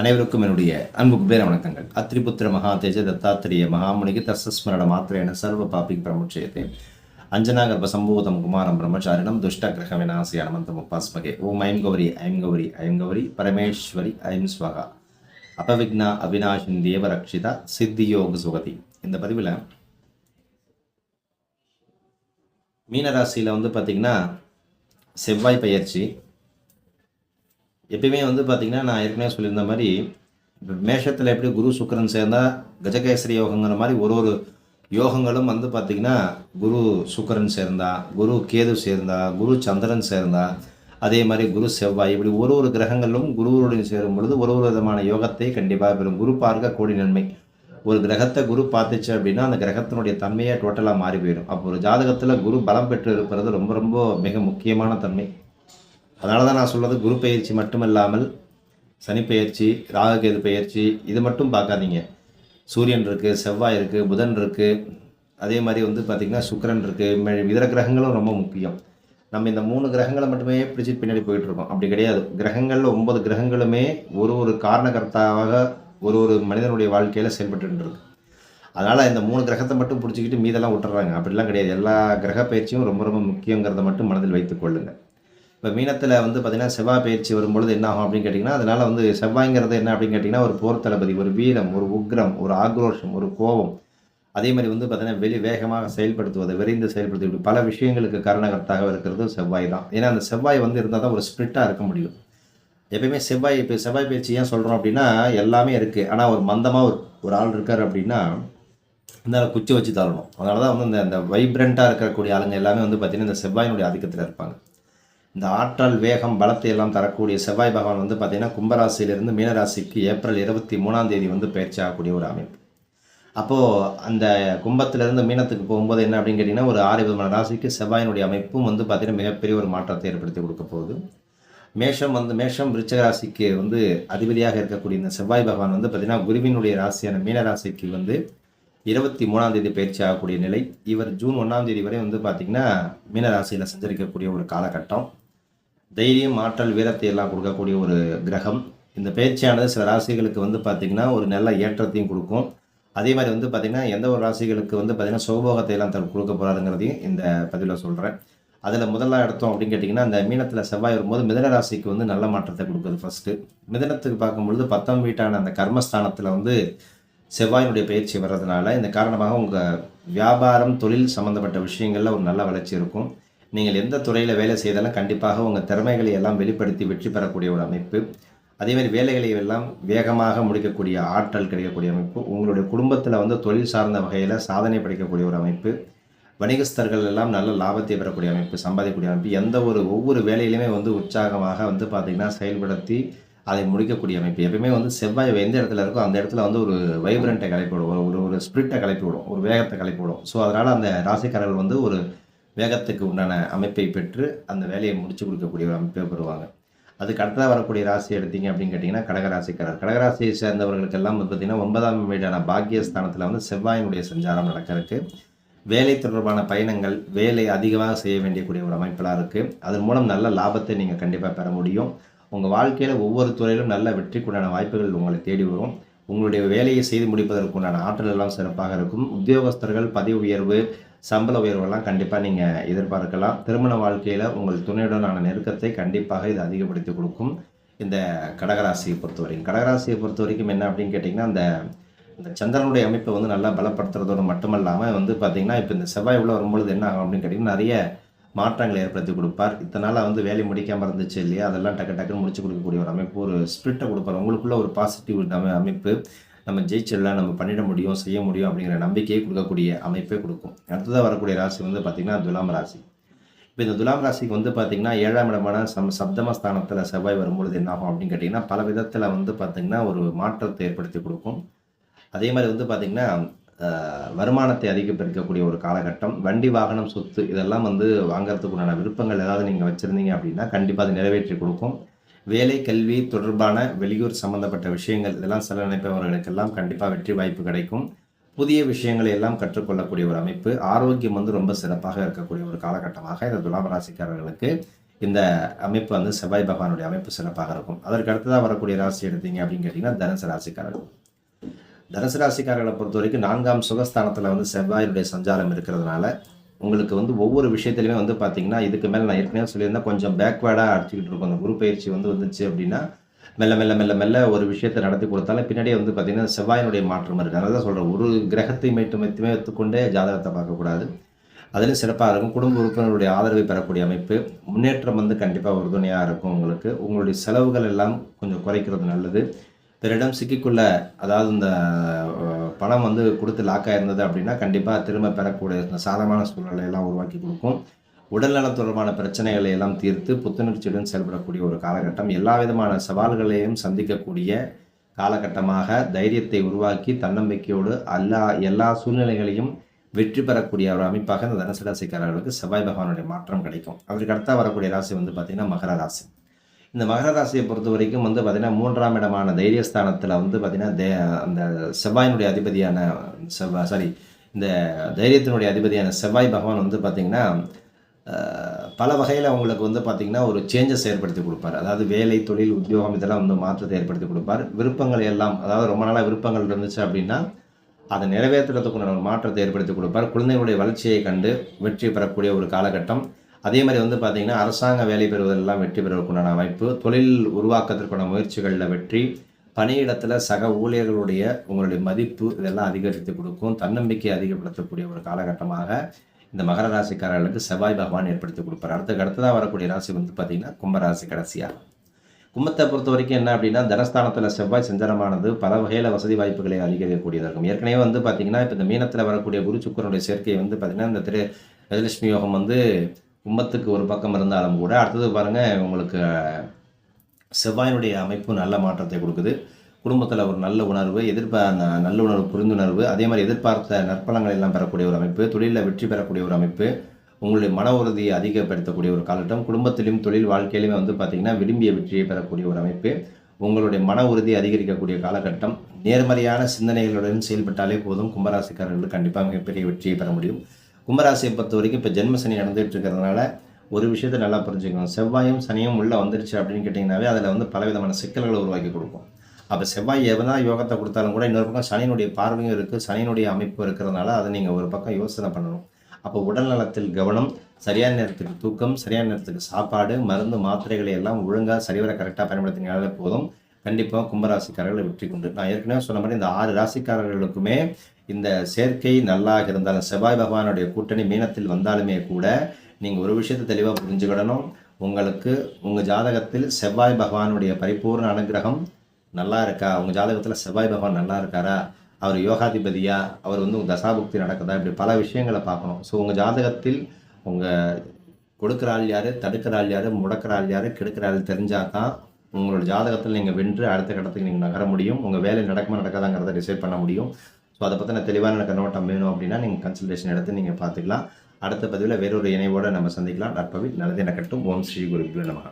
அனைவருக்கும் என்னுடைய அன்பு பேர வணக்கங்கள். அத்திரிபுத்திர மகா தேஜ தத்தாத்திரிய மகாமுனிக்கு தசஸ்மரண மாத்திரையான சர்வ பாபிக் பிரமுட்சயத்தை அஞ்சனாகர்ப சம்பூதம் குமாரம் பிரம்மச்சாரிணம் துஷ்ட கிரக விநாசி அனந்தம் உபாஸ்மகே ஓம் ஐம் கௌரி ஐம் கௌரி ஐம் கௌரி பரமேஸ்வரி ஐம் ஸ்வகா. அபவிக்னா அவினாஷின் தேவ ரக்ஷிதா சித்தியோக சுகதி. இந்த பதிவில் மீனராசியில் வந்து பார்த்திங்கன்னா செவ்வாய் பயிற்சி எப்பயுமே வந்து பார்த்திங்கன்னா நான் ஏற்கனவே சொல்லியிருந்த மாதிரி மேஷத்தில் எப்படி குரு சுக்கரன் சேர்ந்தா கஜகேசரி யோகங்கிற மாதிரி ஒரு ஒரு யோகங்களும் வந்து பார்த்திங்கன்னா குரு சுக்கரன் சேர்ந்தா குரு கேது சேர்ந்தா குரு சந்திரன் சேர்ந்தா அதே மாதிரி குரு செவ்வாய் இப்படி ஒரு ஒரு கிரகங்களும் குருவருடன் சேரும் பொழுது ஒரு ஒரு விதமான யோகத்தை கண்டிப்பாக பெறும். குரு பார்க்க கோடி நன்மை. ஒரு கிரகத்தை குரு பார்த்துச்சு அப்படின்னா அந்த கிரகத்தினுடைய தன்மையே டோட்டலாக மாறி போயிடும். அப்போ ஒரு ஜாதகத்தில் குரு பலம் பெற்று இருப்பது ரொம்ப ரொம்ப மிக முக்கியமான தன்மை. அதனால தான் நான் சொல்கிறது குரு பயிற்சி மட்டுமல்லாமல் சனி பயிற்சி பயிற்சி இது மட்டும் பார்க்காதீங்க. சூரியன் இருக்குது செவ்வாய் இருக்குது புதன் இருக்குது அதே மாதிரி வந்து பார்த்திங்கன்னா சுக்கிரன் இருக்குது இதர கிரகங்களும் ரொம்ப முக்கியம். நம்ம இந்த மூணு கிரகங்களை மட்டுமே பிடிச்சி பின்னாடி போயிட்டுருக்கோம் அப்படி கிடையாது. கிரகங்களில் ஒன்பது கிரகங்களுமே ஒரு ஒரு காரணகர்த்தாவாக ஒரு ஒரு மனிதனுடைய வாழ்க்கையில் செயல்பட்டுருக்கு அதனால் இந்த மூணு கிரகத்தை மட்டும் பிடிச்சிக்கிட்டு மீதெல்லாம் விட்டுறாங்க அப்படிலாம் கிடையாது. எல்லா கிரக பயிற்சியும் ரொம்ப ரொம்ப முக்கியங்கிறத மட்டும் மனதில் வைத்துக் கொள்ளுங்கள் இப்போ மீனத்தில் வந்து பார்த்திங்கன்னா செவ்வாய் பயிற்சி வரும்பொழுது என்ன ஆகும் அப்படின்னு கேட்டிங்கன்னா அதனால் வந்து செவ்வாய்ங்கிறது என்ன அப்படின்னு கேட்டிங்கன்னா ஒரு போர் தளபதி ஒரு வீரம் ஒரு உக்ரம் ஒரு ஆக்ரோஷம் ஒரு கோபம். அதே மாதிரி வந்து பார்த்திங்கன்னா வெளி வேகமாக செயல்படுத்துவது விரைந்து செயல்படுத்துவது பல விஷயங்களுக்கு காரணகர்த்தாக இருக்கிறது செவ்வாய் தான். ஏன்னா அந்த செவ்வாய் வந்து இருந்தால் தான் ஒரு ஸ்பிரிட்டாக இருக்க முடியும். எப்பயுமே செவ்வாய் இப்போ செவ்வாய் பயிற்சி ஏன் சொல்கிறோம் அப்படின்னா எல்லாமே இருக்குது ஆனால் ஒரு மந்தமாக ஒரு ஒரு ஆள் இருக்கார் அப்படின்னா இந்த குச்சி வச்சு தரணும் அதனால தான் வந்து இந்த இந்த வைப்ரண்ட்டாக இருக்கக்கூடிய ஆளுங்க எல்லாமே வந்து பார்த்திங்கன்னா இந்த செவ்வாயினுடைய ஆதிக்கத்தில் இருப்பாங்க. இந்த ஆற்றல் வேகம் பலத்தை எல்லாம் தரக்கூடிய செவ்வாய் பகவான் வந்து பார்த்திங்கன்னா கும்பராசியிலிருந்து மீனராசிக்கு ஏப்ரல் இருபத்தி மூணாம் தேதி வந்து பயிற்சி ஆகக்கூடிய ஒரு அமைப்பு. அப்போது அந்த கும்பத்திலிருந்து மீனத்துக்கு போகும்போது என்ன அப்படின்னு கேட்டிங்கன்னா ஒரு ஆறு விதமான ராசிக்கு செவ்வாயினுடைய அமைப்பும் வந்து பார்த்திங்கன்னா மிகப்பெரிய ஒரு மாற்றத்தை ஏற்படுத்தி கொடுக்க போகுது. மேஷம் வந்து மேஷம் விருச்சக ராசிக்கு வந்து அதிபதியாக இருக்கக்கூடிய இந்த செவ்வாய் பகவான் வந்து பார்த்திங்கன்னா குருவினுடைய ராசியான மீனராசிக்கு வந்து இருபத்தி மூணாம் தேதி பயிற்சி ஆகக்கூடிய நிலை. இவர் ஜூன் ஒன்றாம் தேதி வரை வந்து பார்த்திங்கன்னா மீனராசியில் சஞ்சரிக்கக்கூடிய ஒரு காலகட்டம். தைரியம் ஆற்றல் வீரத்தை எல்லாம் கொடுக்கக்கூடிய ஒரு கிரகம். இந்த பயிற்சியானது சில ராசிகளுக்கு வந்து பார்த்திங்கன்னா ஒரு நல்ல ஏற்றத்தையும் கொடுக்கும். அதே மாதிரி வந்து பார்த்திங்கன்னா எந்த ஒரு ராசிகளுக்கு வந்து பார்த்திங்கன்னா சுகபோகத்தை எல்லாம் தர கொடுக்க போகிறாருங்கிறதையும் இந்த பதிவில் சொல்கிறேன் அதில் முதல்ல எடுத்தோம் அப்படின்னு கேட்டிங்கன்னா அந்த மீனத்தில் செவ்வாய் வரும்போது மிதன ராசிக்கு வந்து நல்ல மாற்றத்தை கொடுக்குது ஃபஸ்ட்டு மிதனத்துக்கு பார்க்கும்பொழுது பத்தாம் வீட்டான அந்த கர்மஸ்தானத்தில் வந்து செவ்வாயினுடைய பயிற்சி வர்றதுனால இந்த காரணமாக உங்கள் வியாபாரம் தொழில் சம்மந்தப்பட்ட விஷயங்களில் ஒரு நல்ல வளர்ச்சி இருக்கும். நீங்கள் எந்த துறையில் வேலை செய்தாலும் கண்டிப்பாக உங்கள் திறமைகளை எல்லாம் வெளிப்படுத்தி வெற்றி பெறக்கூடிய ஒரு அமைப்பு. அதேமாதிரி வேலைகளை எல்லாம் வேகமாக முடிக்கக்கூடிய ஆற்றல் கிடைக்கக்கூடிய அமைப்பு. உங்களுடைய குடும்பத்தில் வந்து தொழில் சார்ந்த வகையில் சாதனை படைக்கக்கூடிய ஒரு அமைப்பு. வணிகஸ்தர்கள் எல்லாம் நல்ல லாபத்தை பெறக்கூடிய அமைப்பு சம்பாதிக்கக்கூடிய அமைப்பு. எந்த ஒரு ஒவ்வொரு வேலையிலுமே வந்து உற்சாகமாக வந்து பார்த்திங்கன்னா செயல்படுத்தி அதை முடிக்கக்கூடிய அமைப்பு. எப்பயுமே வந்து செவ்வாய் எந்த இடத்துல இருக்கோ அந்த இடத்துல வந்து ஒரு வைப்ரண்ட்டை கலைப்பி விடும் ஒரு ஒரு ஸ்பிரிட்டை கலைப்பி விடும் ஒரு வேகத்தை கலைப்பி விடும் ஸோ அதனால் அந்த ராசிக்காரர்கள் வந்து ஒரு வேகத்துக்கு உண்டான அமைப்பை பெற்று அந்த வேலையை முடிச்சு கொடுக்கக்கூடிய ஒரு அமைப்பை பெறுவாங்க. அதுக்கு அடுத்ததாக வரக்கூடிய ராசி எடுத்தீங்க அப்படின்னு கேட்டிங்கன்னா கடகராசிக்காரர். கடகராசியை சேர்ந்தவர்களுக்கெல்லாம் வந்து பார்த்திங்கன்னா ஒன்பதாம் வீடான பாக்கியஸ்தானத்தில் வந்து செவ்வாயினுடைய சஞ்சாரம் நடக்கிறதுக்கு வேலை தொடர்பான பயணங்கள் வேலை அதிகமாக செய்ய வேண்டியக்கூடிய ஒரு அமைப்பெல்லாம் இருக்குது அதன் மூலம் நல்ல லாபத்தை நீங்கள் கண்டிப்பாக பெற முடியும். உங்கள் வாழ்க்கையில் ஒவ்வொரு துறையிலும் நல்ல வெற்றிக்குண்டான வாய்ப்புகள் உங்களை தேடி வரும். உங்களுடைய வேலையை செய்து முடிப்பதற்குண்டான ஆற்றல் எல்லாம் சிறப்பாக இருக்கும். உத்தியோகஸ்தர்கள் பதவி உயர்வு சம்பள உயர்வெல்லாம் கண்டிப்பாக நீங்கள் எதிர்பார்க்கலாம். திருமண வாழ்க்கையில் உங்கள் துணையுடனான நெருக்கத்தை கண்டிப்பாக இது அதிகப்படுத்தி கொடுக்கும். இந்த கடகராசியை பொறுத்த வரைக்கும் கடகராசியை பொறுத்த வரைக்கும் என்ன அப்படின்னு கேட்டிங்கன்னா அந்த இந்த சந்திரனுடைய அமைப்பை வந்து நல்லா பலப்படுத்துறதோடு மட்டுமல்லாமல் வந்து பார்த்திங்கன்னா இப்போ இந்த செவ்வாய் உள்ள வரும்பொழுது என்ன ஆகும் அப்படின்னு கேட்டிங்கன்னா நிறைய மாற்றங்களை ஏற்படுத்தி கொடுப்பார். இத்தனை வந்து வேலை முடிக்காமல் இருந்துச்சு இல்லையா? அதெல்லாம் டக்கு டக்குன்னு முடிச்சு கொடுக்கக்கூடிய ஒரு அமைப்பு ஒரு ஸ்பிரிட்டை கொடுப்பார். உங்களுக்குள்ள ஒரு பாசிட்டிவ் அமைப்பு. நம்ம ஜெயிச்சிடலாம் நம்ம பண்ணிட முடியும் செய்ய முடியும் அப்படிங்கிற நம்பிக்கையை கொடுக்கக்கூடிய அமைப்பே கொடுக்கும். அடுத்ததாக வரக்கூடிய ராசி வந்து பார்த்திங்கன்னா துலாம் ராசி. இப்போ இந்த துலாம் ராசிக்கு வந்து பார்த்திங்கன்னா ஏழாம் இடமான சம் சப்தம ஸ்தானத்தில் செவ்வாய் வரும்பொழுது என்ன ஆகும் அப்படின்னு கேட்டிங்கன்னா பல விதத்தில் வந்து பார்த்திங்கன்னா ஒரு மாற்றத்தை ஏற்படுத்தி கொடுக்கும். அதே மாதிரி வந்து பார்த்திங்கன்னா வருமானத்தை அதிகப்படுத்தக்கூடிய ஒரு காலகட்டம் வண்டி வாகனம் சொத்து இதெல்லாம் வந்து வாங்கிறதுக்குண்டான விருப்பங்கள் ஏதாவது நீங்கள் வச்சுருந்தீங்க அப்படின்னா கண்டிப்பாக அது நிறைவேற்றி கொடுக்கும். வேலை கல்வி தொடர்பான வெளியூர் சம்மந்தப்பட்ட விஷயங்கள் இதெல்லாம் செல்ல நினைப்பவர்களுக்கெல்லாம் கண்டிப்பாக வெற்றி வாய்ப்பு கிடைக்கும். புதிய விஷயங்களை எல்லாம் கற்றுக்கொள்ளக்கூடிய ஒரு அமைப்பு ஆரோக்கியம் வந்து ரொம்ப சிறப்பாக இருக்கக்கூடிய ஒரு காலகட்டமாக இந்த துலாம் ராசிக்காரர்களுக்கு இந்த அமைப்பு வந்து செவ்வாய் பகவானுடைய அமைப்பு சிறப்பாக இருக்கும். அதற்கு அடுத்ததாக வரக்கூடிய ராசி எடுத்தீங்க அப்படின்னு கேட்டிங்கன்னா தனுசு ராசிக்காரர்கள். தனுசு ராசிக்காரர்களை பொறுத்த வரைக்கும் நான்காம் சுகஸ்தானத்தில் வந்து செவ்வாயினுடைய சஞ்சாரம் இருக்கிறதுனால உங்களுக்கு வந்து ஒவ்வொரு விஷயத்துலையுமே வந்து பார்த்தீங்கன்னா இதுக்கு மேலே நான் ஏற்கனவே சொல்லியிருந்தேன் கொஞ்சம் பேக்வேர்டாக அடிச்சுக்கிட்டு இருக்கும் அந்த குரு பயிற்சி வந்து வந்துச்சு அப்படின்னா மெல்ல மெல்ல மெல்ல மெல்ல ஒரு விஷயத்தை நடத்தி கொடுத்தாலும் பின்னாடியே வந்து பார்த்தீங்கன்னா செவ்வாயினுடைய மாற்றம் இருக்குது அதனால தான் சொல்கிறேன் ஒரு கிரகத்தை மட்டும் மட்டுமே எடுத்துக்கொண்டே ஜாதகத்தை பார்க்கக்கூடாது. அதிலும் சிறப்பாக இருக்கும். குடும்ப உறுப்பினர்களுடைய ஆதரவை பெறக்கூடிய அமைப்பு முன்னேற்றம் வந்து கண்டிப்பாக உறுதுணையாக இருக்கும் உங்களுக்கு. உங்களுடைய செலவுகள் எல்லாம் கொஞ்சம் குறைக்கிறது நல்லது. பிறரிடம் சிக்கிக்குள்ள அதாவது இந்த பணம் வந்து கொடுத்து லாக் ஆயிருந்தது அப்படின்னா கண்டிப்பாக திரும்ப பெறக்கூடிய இந்த சாதகமான உருவாக்கி கொடுக்கும். உடல்நலம் தொடர்பான பிரச்சனைகளை எல்லாம் தீர்த்து புத்துணர்ச்சியுடன் செயல்படக்கூடிய ஒரு காலகட்டம். எல்லா விதமான சவால்களையும் சந்திக்கக்கூடிய காலகட்டமாக தைரியத்தை உருவாக்கி தன்னம்பிக்கையோடு எல்லா எல்லா சூழ்நிலைகளையும் வெற்றி பெறக்கூடிய ஒரு அமைப்பாக இந்த தனுசு ராசிக்காரர்களுக்கு செவ்வாய் பகவானுடைய மாற்றம் கிடைக்கும். அவருக்கு அடுத்தா வரக்கூடிய ராசி வந்து பார்த்திங்கன்னா மகர ராசி. இந்த மகர ராசியை பொறுத்த வரைக்கும் வந்து பார்த்திங்கன்னா மூன்றாம் இடமான தைரியஸ்தானத்தில் வந்து பார்த்திங்கன்னா தே அந்த செவ்வாயினுடைய அதிபதியான செவ்வாய் சாரி இந்த தைரியத்தினுடைய அதிபதியான செவ்வாய் பகவான் வந்து பார்த்திங்கன்னா பல வகையில் அவங்களுக்கு வந்து பார்த்திங்கன்னா ஒரு சேஞ்சஸ் ஏற்படுத்தி கொடுப்பார். அதாவது வேலை தொழில் உத்தியோகம் இதெல்லாம் வந்து மாற்றத்தை ஏற்படுத்தி கொடுப்பார். விருப்பங்கள் எல்லாம் அதாவது ரொம்ப நாளாக விருப்பங்கள் இருந்துச்சு அப்படின்னா அதை நிறைவேற்றுறதுக்குள்ள ஒரு மாற்றத்தை ஏற்படுத்தி கொடுப்பார். குழந்தைகளுடைய வளர்ச்சியை கண்டு வெற்றி பெறக்கூடிய ஒரு காலகட்டம். அதே மாதிரி வந்து பார்த்திங்கன்னா அரசாங்க வேலை பெறுவதெல்லாம் வெற்றி பெறுவதற்குண்டான அமைப்பு தொழில் உருவாக்கத்திற்கான முயற்சிகளில் வெற்றி பணியிடத்தில் சக ஊழியர்களுடைய உங்களுடைய மதிப்பு இதெல்லாம் அதிகரித்து கொடுக்கும் தன்னம்பிக்கை அதிகப்படுத்தக்கூடிய ஒரு காலகட்டமாக இந்த மகர ராசிக்காரர்களுக்கு செவ்வாய் பகவான் ஏற்படுத்தி கொடுப்பார். அடுத்துக்கு அடுத்ததாக வரக்கூடிய ராசி வந்து பார்த்திங்கன்னா கும்பராசி கடைசியாக கும்பத்தை பொறுத்த வரைக்கும் என்ன அப்படின்னா தனஸ்தானத்தில் செவ்வாய் செஞ்சரமானது பல வகையில் வசதி வாய்ப்புகளை அதிகரிக்கக்கூடியதாக இருக்கும். ஏற்கனவே வந்து பார்த்திங்கன்னா இப்போ இந்த மீனத்தில் வரக்கூடிய குரு சுக்கரனுடைய சேர்க்கை வந்து பார்த்திங்கன்னா இந்த திரு கஜலட்சுமி யோகம் வந்து கும்பத்துக்கு ஒரு பக்கம் இருந்தாலும் கூட அடுத்தது பாருங்கள் உங்களுக்கு செவ்வாயினுடைய அமைப்பு நல்ல மாற்றத்தை கொடுக்குது. குடும்பத்தில் ஒரு நல்ல உணர்வு எதிர்ப்ப அந்த நல்ல உணர்வு புரிந்துணர்வு அதே மாதிரி எதிர்பார்த்த நற்பலங்கள் எல்லாம் பெறக்கூடிய ஒரு அமைப்பு தொழிலில் வெற்றி பெறக்கூடிய ஒரு அமைப்பு உங்களுடைய மன உறுதியை அதிகப்படுத்தக்கூடிய ஒரு காலகட்டம் குடும்பத்திலும் தொழில் வாழ்க்கையிலுமே வந்து பார்த்திங்கன்னா விரும்பிய வெற்றியை பெறக்கூடிய ஒரு அமைப்பு உங்களுடைய மன உறுதி அதிகரிக்கக்கூடிய காலகட்டம் நேர்மறையான சிந்தனைகளுடன் செயல்பட்டாலே போதும் கும்பராசிக்காரர்கள் கண்டிப்பாக மிகப்பெரிய வெற்றியை பெற முடியும். கும்பராசியை பொறுத்த வரைக்கும் இப்போ ஜென்ம சனி நடந்துகிட்டு இருக்கிறதுனால ஒரு விஷயத்தை நல்லா புரிஞ்சுக்கணும். செவ்வாயும் சனியும் உள்ளே வந்துருச்சு அப்படின்னு கேட்டிங்கனாவே அதில் வந்து பலவிதமான சிக்கல்களை உருவாக்கி கொடுக்கும். அப்போ செவ்வாய் எவனா யோகத்தை கொடுத்தாலும் கூட இன்னொரு பக்கம் சனியினுடைய பார்வையும் இருக்குது சனியினுடைய அமைப்பு இருக்கிறதுனால அதை நீங்கள் ஒரு பக்கம் யோசனை பண்ணணும். அப்போ உடல் நலத்தில் கவனம் சரியான நேரத்துக்கு தூக்கம் சரியான நேரத்துக்கு சாப்பாடு மருந்து மாத்திரைகளை எல்லாம் ஒழுங்காக சரிவர கரெக்டாக பயன்படுத்தினாலே போதும். கண்டிப்பாக கும்பராசிக்காரர்களை வெற்றி கொண்டு. நான் ஏற்கனவே சொன்ன மாதிரி இந்த ஆறு ராசிக்காரர்களுக்குமே இந்த சேர்க்கை நல்லாக இருந்தாலும் செவ்வாய் பகவானுடைய கூட்டணி மீனத்தில் வந்தாலுமே கூட நீங்கள் ஒரு விஷயத்தை தெளிவாக புரிஞ்சுக்கிடணும். உங்களுக்கு உங்கள் ஜாதகத்தில் செவ்வாய் பகவானுடைய பரிபூர்ண அனுகிரகம் நல்லா இருக்கா? உங்கள் ஜாதகத்தில் செவ்வாய் பகவான் நல்லா இருக்காரா? அவர் யோகாதிபதியா? அவர் வந்து உங்கள் தசாபுக்தி நடக்குதா? இப்படி பல விஷயங்களை பார்க்கணும். ஸோ உங்கள் ஜாதகத்தில் உங்கள் கொடுக்குறாள் யார்? தடுக்கிறாள் யார்? முடக்கிறாள் யார்? கெடுக்கிறாள் தெரிஞ்சால் தான் உங்களோட ஜாதகத்தில் நீங்கள் வென்று அடுத்த கட்டத்துக்கு நீங்கள் நகர முடியும். உங்கள் வேலை நடக்குமா நடக்காதாங்கிறத டிசைட் பண்ண முடியும். ஸோ அதை பற்றின தெளிவான கண்ணோட்டம் வேணும் அப்படின்னா நீங்கள் கன்சல்டேஷன் எடுத்து நீங்கள் பார்த்துக்கலாம். அடுத்த பதிவில் வேறொரு இணைவோடு நம்ம சந்திக்கலாம். நற்பவி நல்லது எனக்கட்டும் ஓம் ஸ்ரீ குரு நமகா.